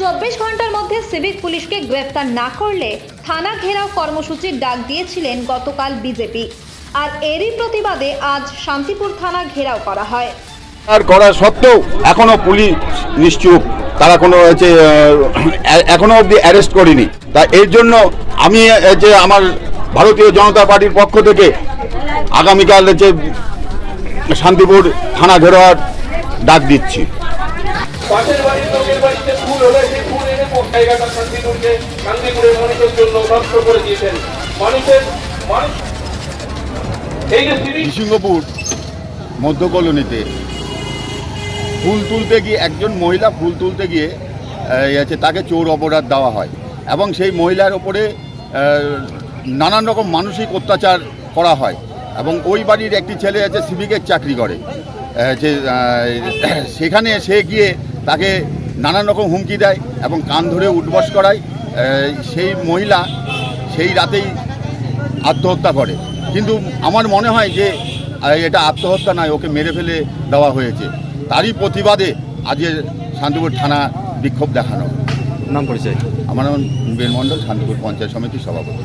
চব্বিশ ঘণ্টার মধ্যে সিভিক পুলিশকে গ্রেফতার না করলে থানা ঘেরাও কর্মসূচির ডাক দিয়েছিলেন গতকাল বিজেপি। আর এরই প্রতিবাদে আজ শান্তিপুর থানা ঘেরাও করা হয়। আর করা সত্ত্বেও এখনও পুলিশ নিশ্চুপ। তারা কোনো হচ্ছে এখনও অবধি অ্যারেস্ট করেনি। তা এর জন্য আমি যে আমার ভারতীয় জনতা পার্টির পক্ষ থেকে আগামীকাল হচ্ছে শান্তিপুর থানা ঘেরোয়ার ডাক দিচ্ছি। পাশের বাড়ির লোকের বাড়িতে ফুল হলে সেই ফুল এনে জায়গাটা শান্তিপুরকে শান্তিপুরের মানুষের জন্য নষ্ট করে দিয়েছেন। মানুষের মানুষ এই যে সিভিক নৃসিংহপুর মধ্য কলোনিতে ফুল তুলতে গিয়ে একজন মহিলা ফুল তুলতে গিয়ে আছে তাকে চোর অপরাধ দেওয়া হয়। এবং সেই মহিলার ওপরে নানান রকম মানসিক অত্যাচার করা হয়। এবং ওই বাড়ির একটি ছেলে আছে সিভিকের চাকরি করে। যে সেখানে সে গিয়ে তাকে নানান রকম হুমকি দেয় এবং কান ধরে উঠবস করায়। সেই মহিলা সেই রাতেই আত্মহত্যা করে। কিন্তু আমার মনে হয় যে এটা আত্মহত্যা নয় ওকে মেরে ফেলে দেওয়া হয়েছে। তারই প্রতিবাদে আজকে শান্তিপুর থানা বিক্ষোভ দেখানো। নাম পরিচয়? আমার নাম বেলমণ্ডল শান্তিপুর পঞ্চায়েত সমিতির সভাপতি।